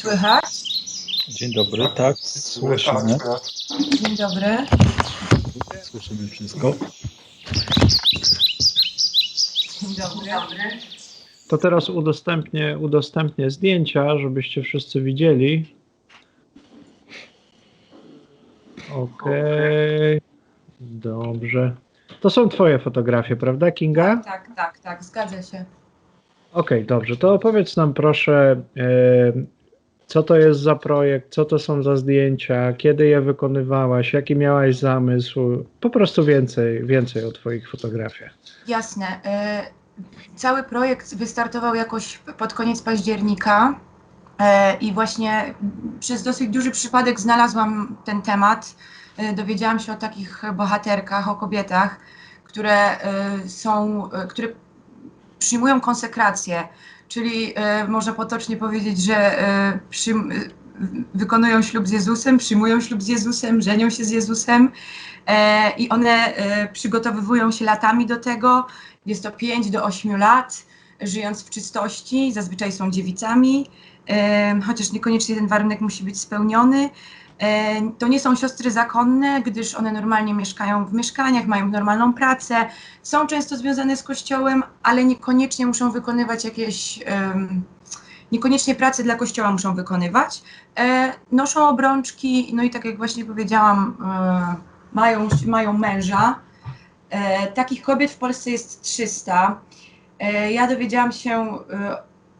słychać? Dzień dobry, tak, słyszymy. Dzień dobry. Słyszymy wszystko. Dzień dobry. To teraz udostępnię, udostępnię zdjęcia, żebyście wszyscy widzieli. Okej. Dobrze. To są twoje fotografie, prawda, Kinga? Tak, tak, tak, zgadza się. Okej, dobrze. To opowiedz nam proszę, e, co to jest za projekt, co to są za zdjęcia, kiedy je wykonywałaś, jaki miałaś zamysł. Po prostu więcej, więcej o twoich fotografiach. Jasne. y, Cały projekt wystartował jakoś pod koniec października e, i właśnie przez dosyć duży przypadek znalazłam ten temat. E, Dowiedziałam się o takich bohaterkach, o kobietach, które e, są, e, które przyjmują konsekrację, czyli e, można potocznie powiedzieć, że e, przyjm- wykonują ślub z Jezusem, przyjmują ślub z Jezusem, żenią się z Jezusem e, i one e, przygotowywują się latami do tego. Jest to 5 do 8 lat, żyjąc w czystości, zazwyczaj są dziewicami, e, chociaż niekoniecznie ten warunek musi być spełniony. E, To nie są siostry zakonne, gdyż one normalnie mieszkają w mieszkaniach, mają normalną pracę, są często związane z kościołem, ale niekoniecznie muszą wykonywać jakieś. Niekoniecznie pracy dla kościoła muszą wykonywać. E, noszą obrączki, no i tak jak właśnie powiedziałam, e, mają, mają męża. Takich kobiet w Polsce jest 300. E, ja dowiedziałam się,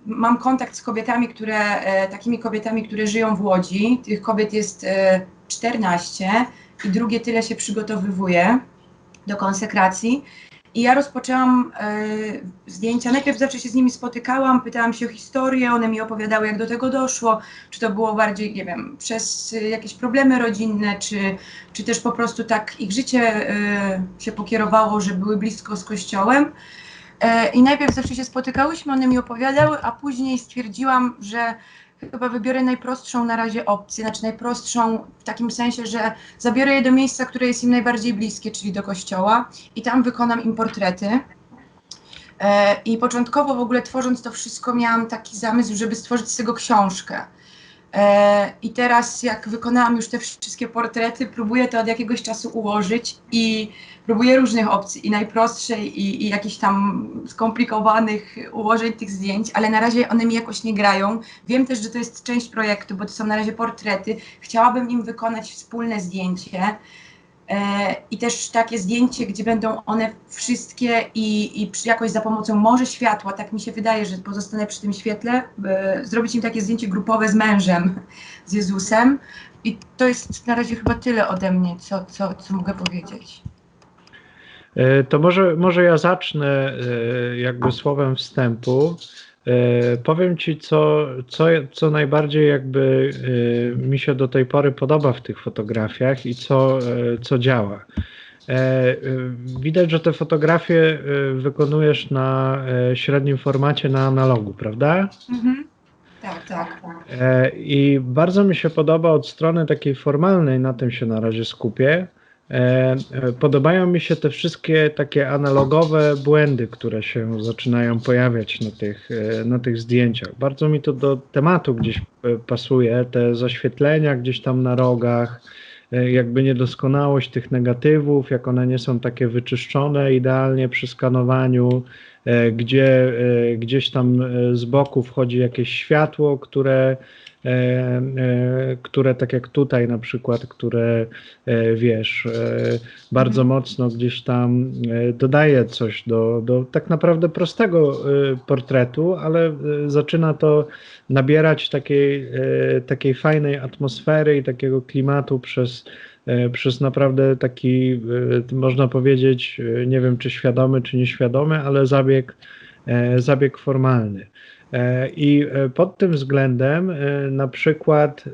mam kontakt z kobietami, które, e, takimi kobietami, które żyją w Łodzi. Tych kobiet jest e, 14 i drugie tyle się przygotowywuje do konsekracji. I ja rozpoczęłam e, zdjęcia. Najpierw zawsze się z nimi spotykałam, pytałam się o historię, one mi opowiadały, jak do tego doszło, czy to było bardziej, nie wiem, przez e, jakieś problemy rodzinne, czy, czy też po prostu tak ich życie e, się pokierowało, że były blisko z kościołem. E, I najpierw zawsze się spotykałyśmy, one mi opowiadały, a później stwierdziłam, że chyba wybiorę najprostszą na razie opcję, znaczy najprostszą w takim sensie, że zabiorę je do miejsca, które jest im najbardziej bliskie, czyli do kościoła i tam wykonam im portrety. E, I początkowo w ogóle tworząc to wszystko miałam taki zamysł, żeby stworzyć z tego książkę. E, I teraz jak wykonałam już te wszystkie portrety, próbuję to od jakiegoś czasu ułożyć i próbuję różnych opcji i najprostszej i, i jakichś tam skomplikowanych ułożeń tych zdjęć, ale na razie one mi jakoś nie grają. Wiem też, że to jest część projektu, bo to są na razie portrety. Chciałabym im wykonać wspólne zdjęcie. E, I też takie zdjęcie, gdzie będą one wszystkie i, i jakoś za pomocą może światła, tak mi się wydaje, że pozostanę przy tym świetle, e, zrobić im takie zdjęcie grupowe z mężem, z Jezusem. I to jest na razie chyba tyle ode mnie, co, co, co mogę powiedzieć. E, To może, może ja zacznę jakby słowem wstępu. E, Powiem Ci, co, co, co najbardziej jakby e, mi się do tej pory podoba w tych fotografiach i co, e, co działa. Widać, że te fotografie wykonujesz na średnim formacie na analogu, prawda? Mhm. Tak, tak, tak. I bardzo mi się podoba od strony takiej formalnej, na tym się na razie skupię. E, e, Podobają mi się te wszystkie takie analogowe błędy, które się zaczynają pojawiać na tych, e, na tych zdjęciach. Bardzo mi to do tematu gdzieś pasuje, te zaświetlenia gdzieś tam na rogach, jakby niedoskonałość tych negatywów, jak one nie są takie wyczyszczone idealnie przy skanowaniu, gdzie gdzieś tam z boku wchodzi jakieś światło, które, które tak jak tutaj na przykład, które e, wiesz, e, bardzo mocno gdzieś tam e, dodaje coś do, do tak naprawdę prostego e, portretu, ale e, zaczyna to nabierać takiej, e, takiej fajnej atmosfery i takiego klimatu przez e, przez naprawdę taki, e, można powiedzieć, e, nie wiem czy świadomy, czy nieświadomy, ale zabieg, e, zabieg formalny. E, I e, pod tym względem, e, na przykład,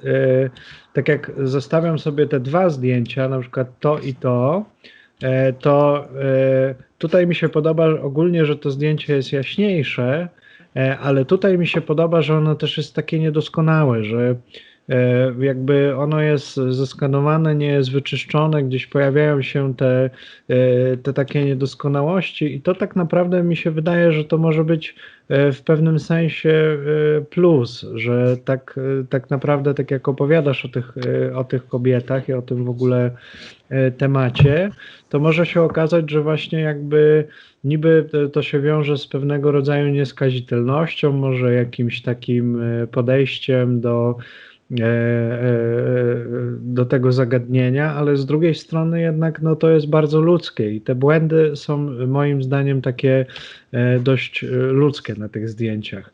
tak jak zestawiam sobie te dwa zdjęcia, na przykład to i to, to tutaj mi się podoba ogólnie, że to zdjęcie jest jaśniejsze, ale tutaj mi się podoba, że ono też jest takie niedoskonałe, że jakby ono jest zeskanowane, nie jest wyczyszczone, gdzieś pojawiają się te, e, te takie niedoskonałości i to tak naprawdę mi się wydaje, że to może być e, w pewnym sensie plus, że tak, tak naprawdę, tak jak opowiadasz o tych, o tych kobietach i o tym w ogóle temacie, to może się okazać, że właśnie jakby niby to się wiąże z pewnego rodzaju nieskazitelnością, może jakimś takim podejściem do E, e, do tego zagadnienia, ale z drugiej strony jednak no, to jest bardzo ludzkie i te błędy są moim zdaniem takie e, dość ludzkie na tych zdjęciach.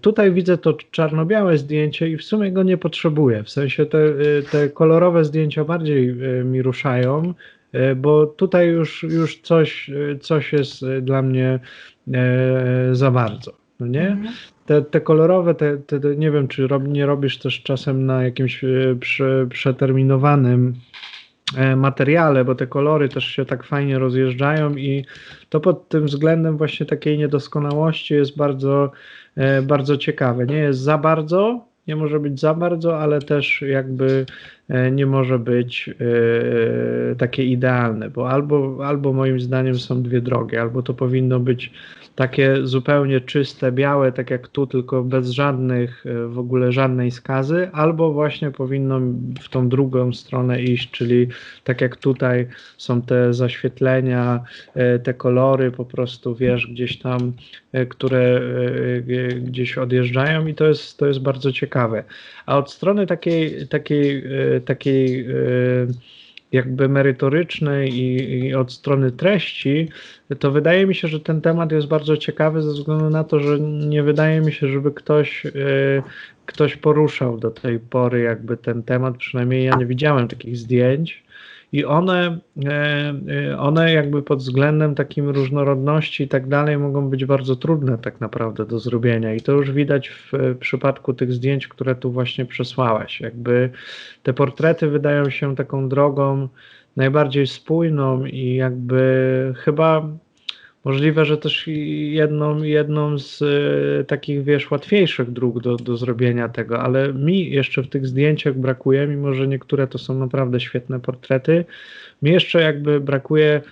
Tutaj widzę to czarno-białe zdjęcie i w sumie go nie potrzebuję, w sensie te, te kolorowe zdjęcia bardziej mi ruszają, bo tutaj już, już coś, coś jest dla mnie za bardzo. No nie? Te, te kolorowe, te, te, te, nie wiem, czy rob, nie robisz też czasem na jakimś e, prze, przeterminowanym e, materiale, bo te kolory też się tak fajnie rozjeżdżają i to pod tym względem właśnie takiej niedoskonałości jest bardzo, e, bardzo ciekawe. Nie jest za bardzo, nie może być za bardzo, ale też jakby nie może być takie idealne, bo albo, albo moim zdaniem są dwie drogi, albo to powinno być takie zupełnie czyste, białe, tak jak tu, tylko bez żadnych, e, w ogóle żadnej skazy, albo właśnie powinno w tą drugą stronę iść, czyli tak jak tutaj są te zaświetlenia, e, te kolory po prostu, wiesz, gdzieś tam, e, które gdzieś odjeżdżają i to jest, to jest bardzo ciekawe. A od strony takiej, takiej, takiej jakby merytorycznej i, i, od strony treści, to wydaje mi się, że ten temat jest bardzo ciekawy ze względu na to, że nie wydaje mi się, żeby ktoś, y, ktoś poruszał do tej pory jakby ten temat, przynajmniej ja nie widziałem takich zdjęć i one, e, e, one jakby pod względem takim różnorodności i tak dalej mogą być bardzo trudne tak naprawdę do zrobienia i to już widać w przypadku tych zdjęć, które tu właśnie przesłałeś. Jakby te portrety wydają się taką drogą najbardziej spójną i jakby chyba Możliwe, że też jedną, jedną z e, takich, wiesz, łatwiejszych dróg do, do zrobienia tego, ale mi jeszcze w tych zdjęciach brakuje, mimo że niektóre to są naprawdę świetne portrety, mi jeszcze jakby brakuje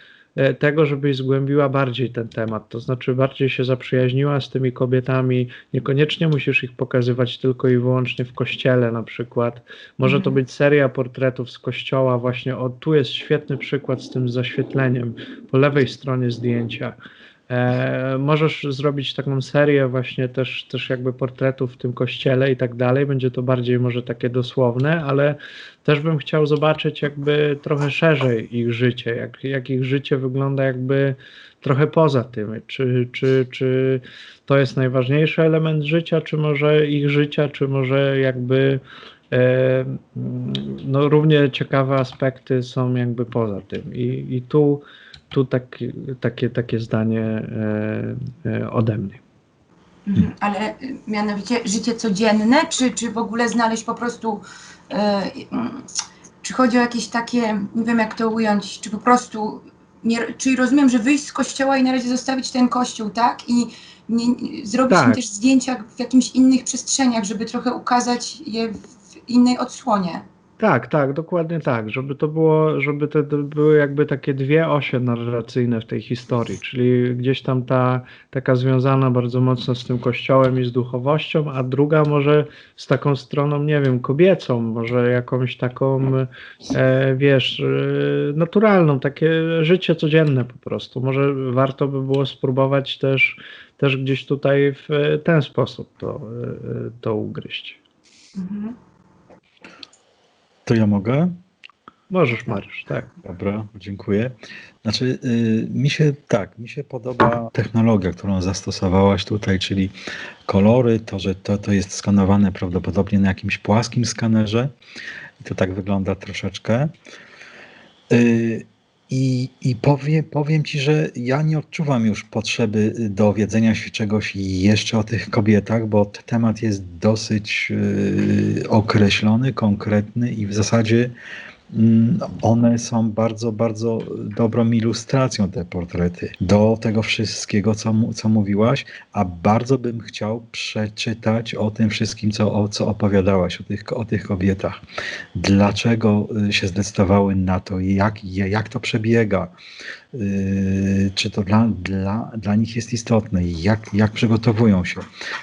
tego, żebyś zgłębiła bardziej ten temat, to znaczy bardziej się zaprzyjaźniła z tymi kobietami. Niekoniecznie musisz ich pokazywać tylko i wyłącznie w kościele na przykład. Może to mhm. być seria portretów z kościoła, właśnie o tu jest świetny przykład z tym zaświetleniem po lewej stronie zdjęcia. E, możesz zrobić taką serię właśnie też, też jakby portretów w tym kościele i tak dalej. Będzie to bardziej może takie dosłowne, ale też bym chciał zobaczyć jakby trochę szerzej ich życie, jak, jak ich życie wygląda jakby trochę poza tym. Czy, czy, czy to jest najważniejszy element życia, czy może ich życia, czy może jakby e, no, równie ciekawe aspekty są jakby poza tym. I, i tu tu taki, takie, takie zdanie e, e, ode mnie. Mhm, ale y, mianowicie życie codzienne, czy, czy w ogóle znaleźć po prostu, e, czy chodzi o jakieś takie, nie wiem jak to ująć, czy po prostu, nie, czyli rozumiem, że wyjść z kościoła i na razie zostawić ten kościół, tak? I nie, zrobić tak. też zdjęcia w jakimś innych przestrzeniach, żeby trochę ukazać je w innej odsłonie. Tak, tak, dokładnie tak, żeby to było, żeby to były jakby takie dwie osie narracyjne w tej historii, czyli gdzieś tam ta taka związana bardzo mocno z tym kościołem i z duchowością, a druga może z taką stroną, nie wiem, kobiecą, może jakąś taką, e, wiesz, e, naturalną, takie życie codzienne po prostu. Może warto by było spróbować też, też gdzieś tutaj w ten sposób to, e, to ugryźć. Mhm. To ja mogę? Możesz, Mariusz, tak. Dobra, dziękuję. Znaczy, y, mi się tak, mi się podoba technologia, którą zastosowałaś tutaj, czyli kolory, to, że to, to jest skanowane prawdopodobnie na jakimś płaskim skanerze i to tak wygląda troszeczkę. Y, i, i powie, powiem ci, że ja nie odczuwam już potrzeby dowiedzenia się czegoś jeszcze o tych kobietach, bo temat jest dosyć yy, określony, konkretny i w zasadzie One są bardzo, bardzo dobrą ilustracją, te portrety, do tego wszystkiego, co, co mówiłaś, a bardzo bym chciał przeczytać o tym wszystkim, co, o, co opowiadałaś, o tych, o tych kobietach. Dlaczego y, się zdecydowały na to, jak, jak to przebiega, y, czy to dla, dla, dla nich jest istotne, jak, jak przygotowują się.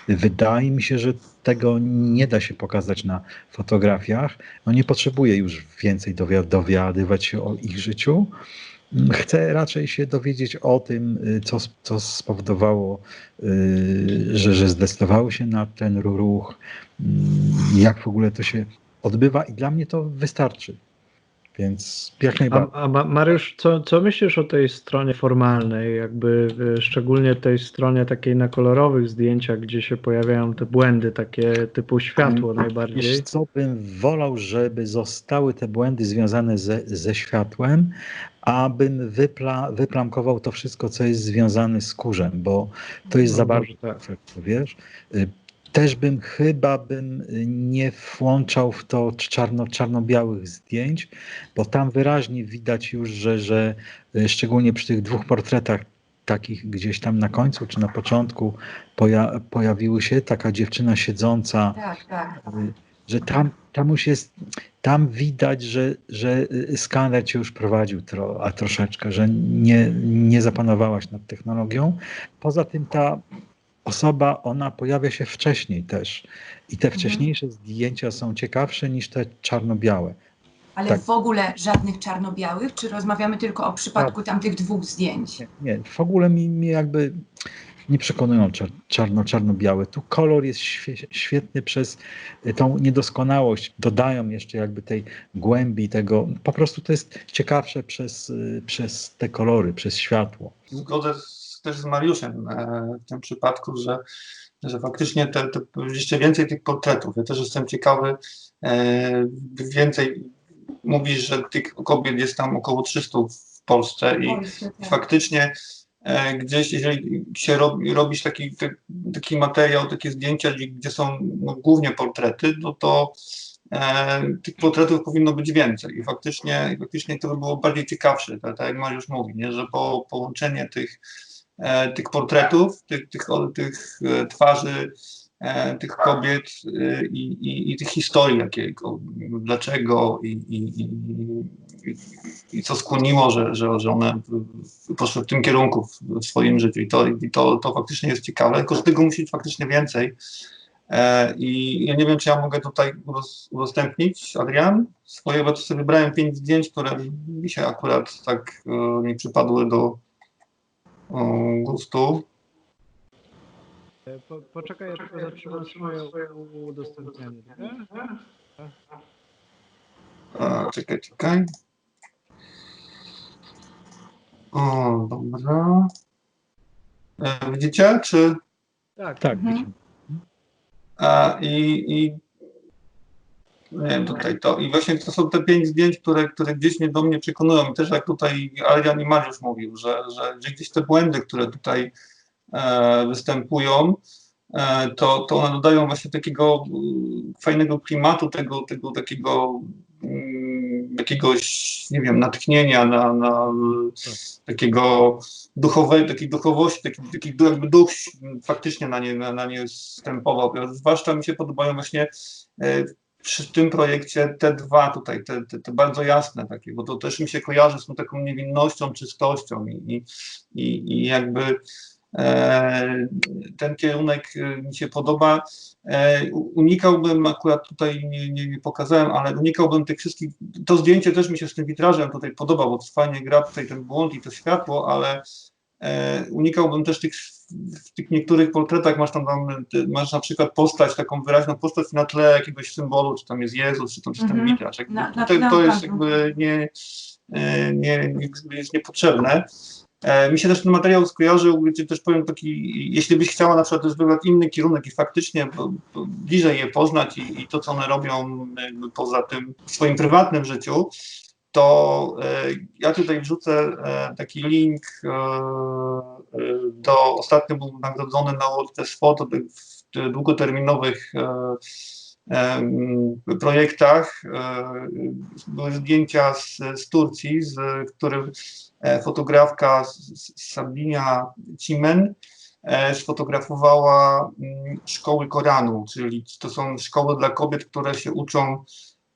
Wydaje mi się, że tego nie da się pokazać na fotografiach. No nie potrzebuję już więcej dowia- dowiadywać się o ich życiu. Chcę raczej się dowiedzieć o tym, y, co, co spowodowało, y, że, że zdecydowały się na ten ruch, mm, jak w ogóle to się odbywa i dla mnie to wystarczy. Więc jak najbardziej. A, a Ma- Mariusz, co, co myślisz o tej stronie formalnej, jakby y, szczególnie tej stronie takiej na kolorowych zdjęciach, gdzie się pojawiają te błędy takie typu światło Wiesz najbardziej? co, bym wolał, żeby zostały te błędy związane ze, ze światłem, abym wypla, wyplamkował to wszystko, co jest związane z kurzem, bo to jest No za bardzo tak. wiesz. Też bym chyba bym y, nie włączał w to czarno, czarno-białych zdjęć, bo tam wyraźnie widać już, że, że y, szczególnie przy tych dwóch portretach takich gdzieś tam na końcu czy na początku poja, pojawiły się taka dziewczyna siedząca Tak, tak. y, że tam, tam już jest, tam widać, że, że skaner cię już prowadził tro, a troszeczkę, że nie, nie zapanowałaś nad technologią. Poza tym ta osoba, ona pojawia się wcześniej też i te wcześniejsze zdjęcia są ciekawsze niż te czarno-białe. Ale Tak. w ogóle żadnych czarno-białych, czy rozmawiamy tylko o przypadku tamtych dwóch zdjęć? Nie, nie w ogóle mi, mi jakby nie przekonują czar, czarno, czarno-białe. Tu kolor jest świe, świetny przez y, tą niedoskonałość. Dodają jeszcze jakby tej głębi tego. Po prostu to jest ciekawsze przez, y, przez te kolory, przez światło. Zgodzę z, też z Mariuszem e, w tym przypadku, że, że faktycznie te, te, jeszcze więcej tych portretów. Ja też jestem ciekawy, e, więcej mówisz, że tych kobiet jest tam około 300 w Polsce i tak. faktycznie e, gdzieś, jeżeli się robi, robisz taki, taki materiał, takie zdjęcia, gdzie, są no, głównie portrety, no to e, tych portretów powinno być więcej i faktycznie, faktycznie to by było bardziej ciekawsze, tak, tak jak Mariusz mówi, nie? że po, połączenie tych, tych portretów, tych, tych, tych e, twarzy, e, tych kobiet e, i, i, i tych historii, jakiego, dlaczego i, i, co skłoniło, że, że, że one poszły w tym kierunku w, swoim życiu i, to, to, to faktycznie jest ciekawe, tylko że tego musi być faktycznie więcej. E, I ja nie wiem, czy ja mogę tutaj udos- udostępnić, Adrian, swoje, bo sobie wybrałem pięć zdjęć, które się akurat tak e, mi przypadły do o, gustu. E, Po, poczekaj, ja tylko zatrzymam swoje udostępnianie. E, czekaj, czekaj. O, dobra. E, widzicie, czy... Tak, Tak, Mhm. A, i, i nie wiem, tutaj to. I właśnie to są te pięć zdjęć, które, które gdzieś mnie do mnie przekonują. I też jak tutaj Adrian i Mariusz mówił, że, że, że gdzieś te błędy, które tutaj e, występują, e, to, to one dodają właśnie takiego mm, fajnego klimatu, tego, tego takiego mm, jakiegoś, nie wiem, natchnienia na, na takiego duchowej, takiej duchowości, taki, taki jakby duch faktycznie na nie, na, na nie stępował. Zwłaszcza mi się podobają właśnie e, przy tym projekcie te dwa tutaj, te, te, te bardzo jasne takie, bo to też mi się kojarzy z tą taką niewinnością, czystością i, i, i, jakby e, ten kierunek e, mi się podoba. E, unikałbym, akurat tutaj nie, nie, nie pokazałem, ale unikałbym tych wszystkich, to zdjęcie też mi się z tym witrażem tutaj podoba, bo fajnie gra tutaj ten błąd i to światło, ale unikałbym też tych, w tych niektórych portretach masz tam, tam masz na przykład postać, taką wyraźną postać na tle jakiegoś symbolu, czy tam jest Jezus, czy tam, czy Mhm. tutaj na to jest jakby nie, e, nie, nie, jest niepotrzebne. E, Mi się też ten materiał skojarzył, gdzie też powiem taki, jeśli byś chciała na przykład też wybrać inny kierunek i faktycznie bliżej je poznać i, i to, co one robią poza tym w swoim prywatnym życiu, to e, ja tutaj wrzucę e, taki link e, do, ostatnio był nagrodzony na tych w długoterminowych projektach. Były zdjęcia z, z Turcji, z których e, fotografka S- S- Sabinia Cimen sfotografowała mm, szkoły Koranu, czyli to są szkoły dla kobiet, które się uczą,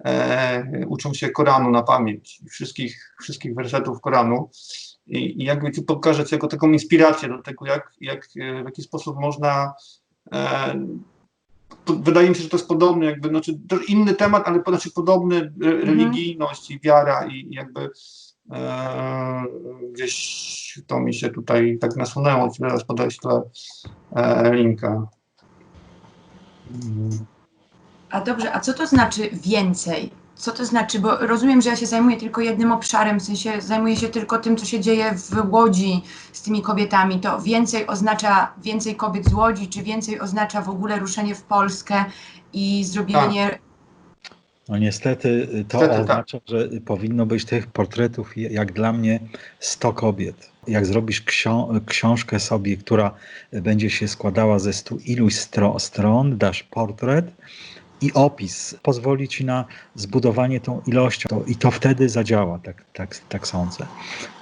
e, uczą się Koranu na pamięć, wszystkich, wszystkich wersetów Koranu. I, i jakby tu pokażę jako taką inspirację do tego, jak, jak, e, w jaki sposób można e, to wydaje mi się, że to jest podobny, jakby, znaczy to inny temat, ale znaczy podobny e, religijność i wiara i jakby e, gdzieś to mi się tutaj tak nasunęło, ci zaraz podeślę e, linka. Mm. A dobrze, a co to znaczy więcej? Co to znaczy? Bo rozumiem, że ja się zajmuję tylko jednym obszarem, w sensie zajmuję się tylko tym, co się dzieje w Łodzi z tymi kobietami. To więcej oznacza więcej kobiet z Łodzi, czy więcej oznacza w ogóle ruszenie w Polskę i zrobienie. No niestety y, to Niestety tak. oznacza, że powinno być tych portretów jak dla mnie 100 kobiet. Jak zrobisz ksio- książkę sobie, która będzie się składała ze stu iluś stro- stron, dasz portret i opis, pozwoli ci na zbudowanie tą ilością to, i to wtedy zadziała, tak, tak, tak sądzę.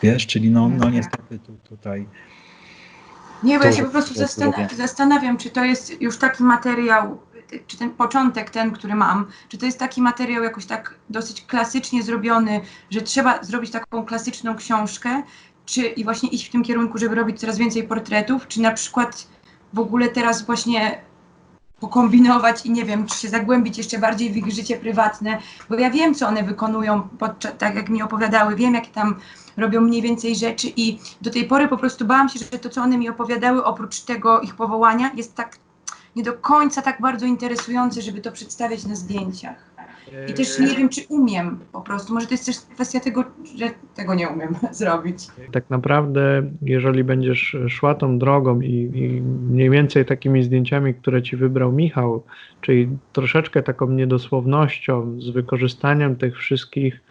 Wiesz, czyli no, no Mhm. niestety tu, tutaj Nie, bo ja się po prostu to zastan- zrobię. zastanawiam, czy to jest już taki materiał, czy ten początek, ten, który mam, czy to jest taki materiał jakoś tak dosyć klasycznie zrobiony, że trzeba zrobić taką klasyczną książkę, czy i właśnie iść w tym kierunku, żeby robić coraz więcej portretów, czy na przykład w ogóle teraz właśnie pokombinować i nie wiem, czy się zagłębić jeszcze bardziej w ich życie prywatne, bo ja wiem, co one wykonują, podczas, tak jak mi opowiadały, wiem, jakie tam robią mniej więcej rzeczy i do tej pory po prostu bałam się, że to, co one mi opowiadały, oprócz tego ich powołania, jest tak nie do końca tak bardzo interesujące, żeby to przedstawiać na zdjęciach. I też nie wiem, czy umiem po prostu. Może to jest też kwestia tego, że tego nie umiem zrobić. Tak naprawdę, jeżeli będziesz szła tą drogą i, i mniej więcej takimi zdjęciami, które ci wybrał Michał, czyli troszeczkę taką niedosłownością, z wykorzystaniem tych wszystkich,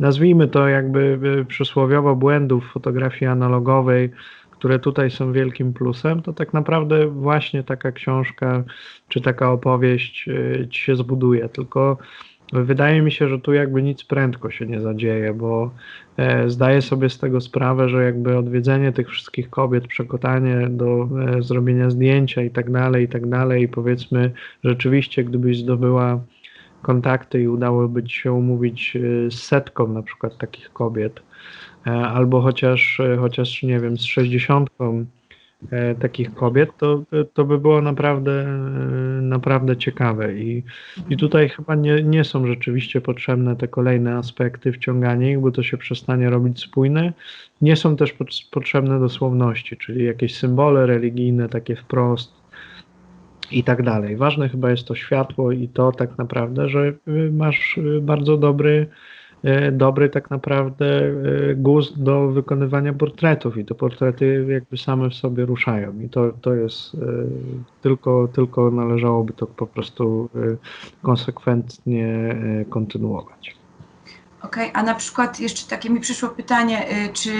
nazwijmy to jakby y, przysłowiowo błędów fotografii analogowej, które tutaj są wielkim plusem, to tak naprawdę właśnie taka książka czy taka opowieść y, ci się zbuduje. Tylko wydaje mi się, że tu jakby nic prędko się nie zadzieje, bo e, zdaję sobie z tego sprawę, że jakby odwiedzenie tych wszystkich kobiet, przekotanie do e, zrobienia zdjęcia i tak dalej, i tak dalej, i powiedzmy rzeczywiście, gdybyś zdobyła kontakty i udałoby ci się umówić e, z setką na przykład takich kobiet, albo chociaż, e, chociaż nie wiem, z sześćdziesiątką e, takich kobiet, to, to by było naprawdę, e, naprawdę ciekawe. I, I tutaj chyba nie, nie są rzeczywiście potrzebne te kolejne aspekty, wciąganie ich, bo to się przestanie robić spójne. Nie są też pot- potrzebne dosłowności, czyli jakieś symbole religijne, takie wprost i tak dalej. Ważne chyba jest to światło i to tak naprawdę, że masz bardzo dobry e, dobry tak naprawdę e, gust do wykonywania portretów i te portrety jakby same w sobie ruszają i to, to jest e, tylko, tylko należałoby to po prostu e, konsekwentnie e, kontynuować. Okej, a na przykład jeszcze takie mi przyszło pytanie, czy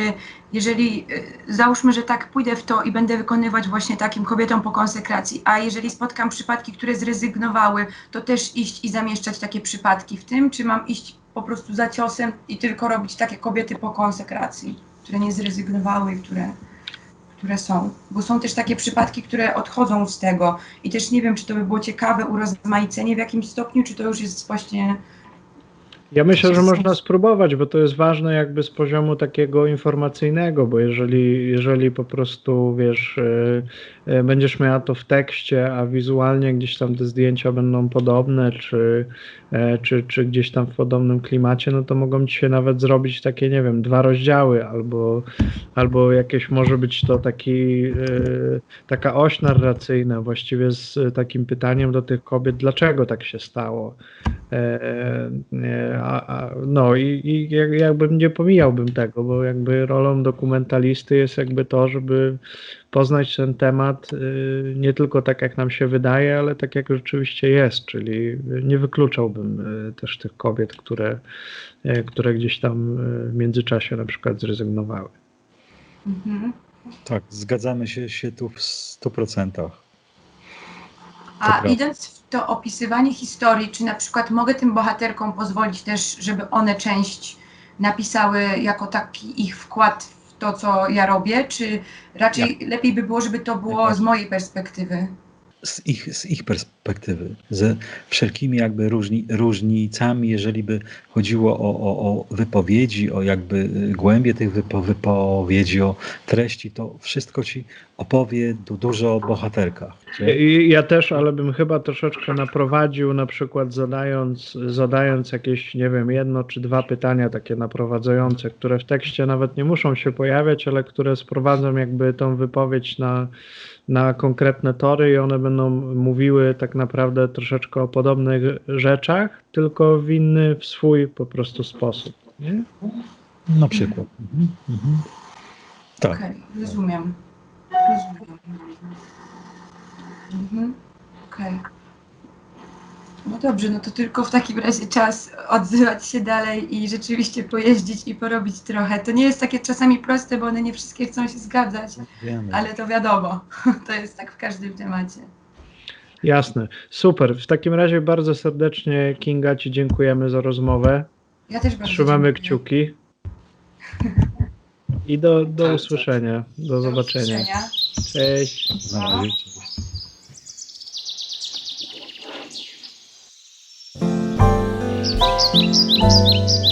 jeżeli, załóżmy, że tak pójdę w to i będę wykonywać właśnie takim kobietom po konsekracji, a jeżeli spotkam przypadki, które zrezygnowały, to też iść i zamieszczać takie przypadki w tym, czy mam iść po prostu za ciosem i tylko robić takie kobiety po konsekracji, które nie zrezygnowały i które, które są? Bo są też takie przypadki, które odchodzą z tego i też nie wiem, czy to by było ciekawe urozmaicenie w jakimś stopniu, czy to już jest właśnie Ja myślę, że można spróbować, bo to jest ważne jakby z poziomu takiego informacyjnego, bo jeżeli, jeżeli po prostu wiesz, e, będziesz miała to w tekście, a wizualnie gdzieś tam te zdjęcia będą podobne, czy, e, czy, czy gdzieś tam w podobnym klimacie, no to mogą ci się nawet zrobić takie, nie wiem, dwa rozdziały, albo, albo jakieś może być to taki, e, taka oś narracyjna właściwie z takim pytaniem do tych kobiet, dlaczego tak się stało. E, e, a, a, no i, i jak- jakby nie pomijałbym tego, bo jakby rolą dokumentalisty jest jakby to, żeby poznać ten temat y, nie tylko tak jak nam się wydaje, ale tak jak rzeczywiście jest, czyli nie wykluczałbym y, też tych kobiet, które, y, które gdzieś tam w międzyczasie na przykład zrezygnowały. Mhm. tak, zgadzamy się, się tu w 100%. A prawda. idąc w to opisywanie historii, czy na przykład mogę tym bohaterkom pozwolić też, żeby one część napisały jako taki ich wkład w to, co ja robię, czy raczej lepiej by było, żeby to było z mojej perspektywy? Z ich, z ich perspektywy, ze wszelkimi jakby różni, różnicami, jeżeli by chodziło o, o, o wypowiedzi, o jakby y, głębie tych wypo, wypowiedzi, o treści, to wszystko ci opowie du, dużo o bohaterkach. ja też, ale bym chyba troszeczkę naprowadził, na przykład zadając, zadając jakieś, nie wiem, jedno czy dwa pytania takie naprowadzające, które w tekście nawet nie muszą się pojawiać, ale które sprowadzą jakby tą wypowiedź na, na konkretne tory i one będą mówiły tak naprawdę troszeczkę o podobnych rzeczach, tylko w inny, w swój po prostu sposób. Nie? Na przykład. Mhm, mhm. Tak. Okej, rozumiem. Rozumiem. Mhm. Okej. No dobrze, no to tylko w takim razie czas odzywać się dalej i rzeczywiście pojeździć i porobić trochę. To nie jest takie czasami proste, bo one nie wszystkie chcą się zgadzać, Wiemy. ale to wiadomo, to jest tak w każdym temacie. Jasne, super. W takim razie bardzo serdecznie Kinga Ci dziękujemy za rozmowę. Ja też bardzo Trzymamy dziękuję. kciuki. I do, do Cześć, usłyszenia. Do Do zobaczenia. usłyszenia. Cześć. Na razie. Cześć.